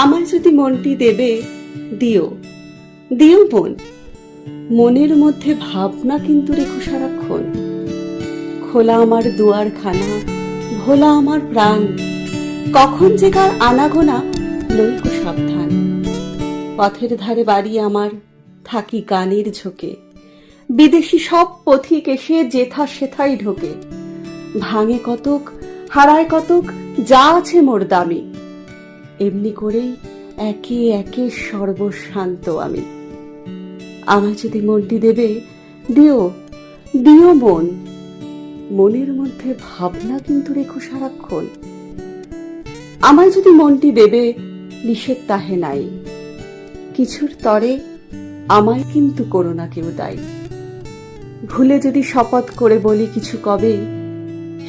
আমার যদি মনটি দেবে, দিও। দিও বোন। মনের মধ্যে ভাবনা কিন্তু রেখো সারাক্ষণ। খোলা আমার দুয়ার খানা ভোলা আমার প্রাণ। কখন যে কার আনাগোনা, লইক সাবধান। পথের ধারে বাড়ি আমার, থাকি গানের ঝোঁকে। বিদেশি সব পথিক এসে জেথা সেথাই ঢোকে। ভাঙে কতক, হারায় কতক, যা আছে মোর দামি। এমনি করেই একে একে সর্বশান্ত আমি। আমার যদি মনটি দেবে, দিও দিও মন। মনের মধ্যে ভাবনা কিন্তু রেখো সারাক্ষণ। আমায় যদি মনটি দেবে, নিষেধ তাহে নাই। কিছুর তরে আমায় কিন্তু করো না কেউ দায়ী। ভুলে যদি শপথ করে বলি কিছু কবে,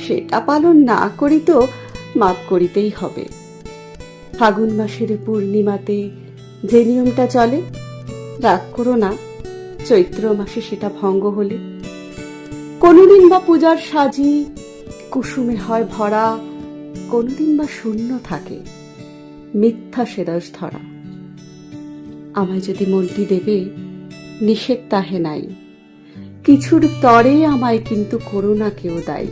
সেটা পালন না করি তো মাপ করিতেই হবে। ফাগুন মাসের পূর্ণিমাতে যে নিয়মটা চলে, রাগ করো না। চৈত্র মাসে সেটা ভঙ্গ হলে। কোনোদিন বা পূজার সাজি, কুসুমে হয় ভরা, কোনোদিন বা শূন্য থাকে, মিথ্যা সেরস ধরা। আমায় যদি মনটি দেবে, নিষেধ তাহে নাই। কিছুর তরে আমায় কিন্তু করো না কেউ দায়ী।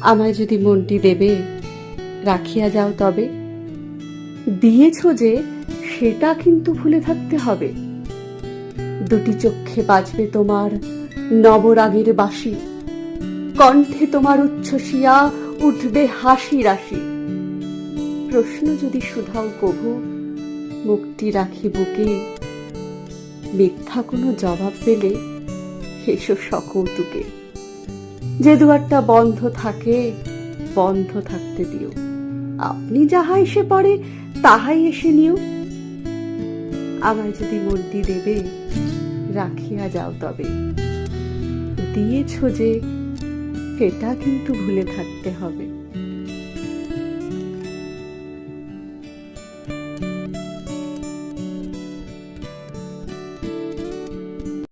আমায় যদি মনটি দেবে রাখিয়া যাও তবে। দিয়েছ যে সেটা কিন্তু ভুলে থাকতে হবে। দুটি চক্ষে বাজবে তোমার নবরাগের বাসি। কণ্ঠে তোমার উচ্ছ্বসিয়া উঠবে হাসি রাশি। প্রশ্ন যদি শুধাও কভু, মুক্তি রাখি বুকে মিথ্যা কোনো জবাব পেলে হেসো সকৌতুকে যে দুয়ারটা বন্ধ থাকে, বন্ধ থাকতে দিও। আপনি যাহা এসে পড়ে, তাহাই এসে নিও। আমায় যদি মনটি দেবে, রাখিয়া যাও তবে। দিয়েছ যে, সেটা কিন্তু ভুলে থাকতে হবে।